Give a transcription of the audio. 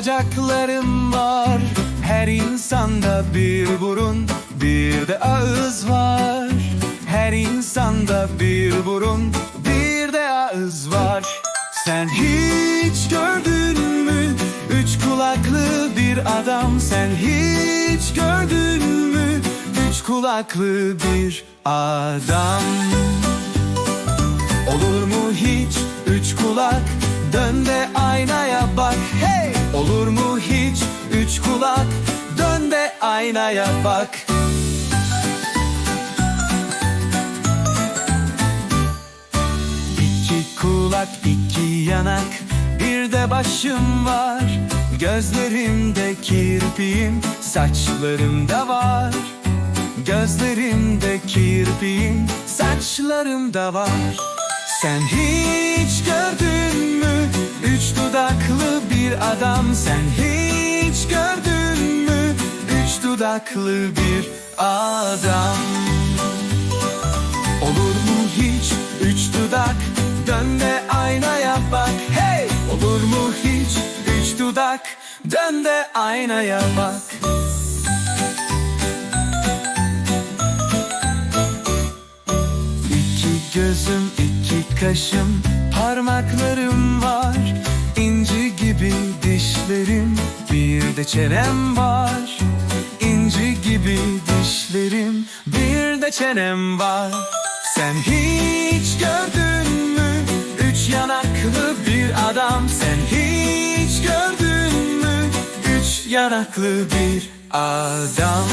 bacaklarım var. Her insanda bir burun bir de ağız var. Her insanda bir burun bir de ağız var. Sen hiç gördün mü? Üç kulaklı bir adam. Sen hiç gördün mü? Üç kulaklı bir adam. Olur mu hiç? Üç kulak Dön de aynaya bak. Hey! Olur mu hiç? Üç kulak. Dön de aynaya bak. İki kulak iki yanak. Bir de başım var. Gözlerimde kirpiğim Saçlarımda var. Gözlerimde kirpiğim Saçlarımda var. Sen hiç gördün adam Sen hiç gördün mü? Üç dudaklı bir adam. Olur mu hiç? Üç dudak. Dön de aynaya bak. Hey! Olur mu hiç? Üç dudak. Dön de aynaya bak. İki gözüm, iki kaşım, parmaklarım var dişlerim, bir de çenem var. İnci gibi dişlerim, bir de çenem var. Sen hiç gördün mü? Üç yanaklı bir adam. Sen hiç gördün mü? Üç yanaklı bir adam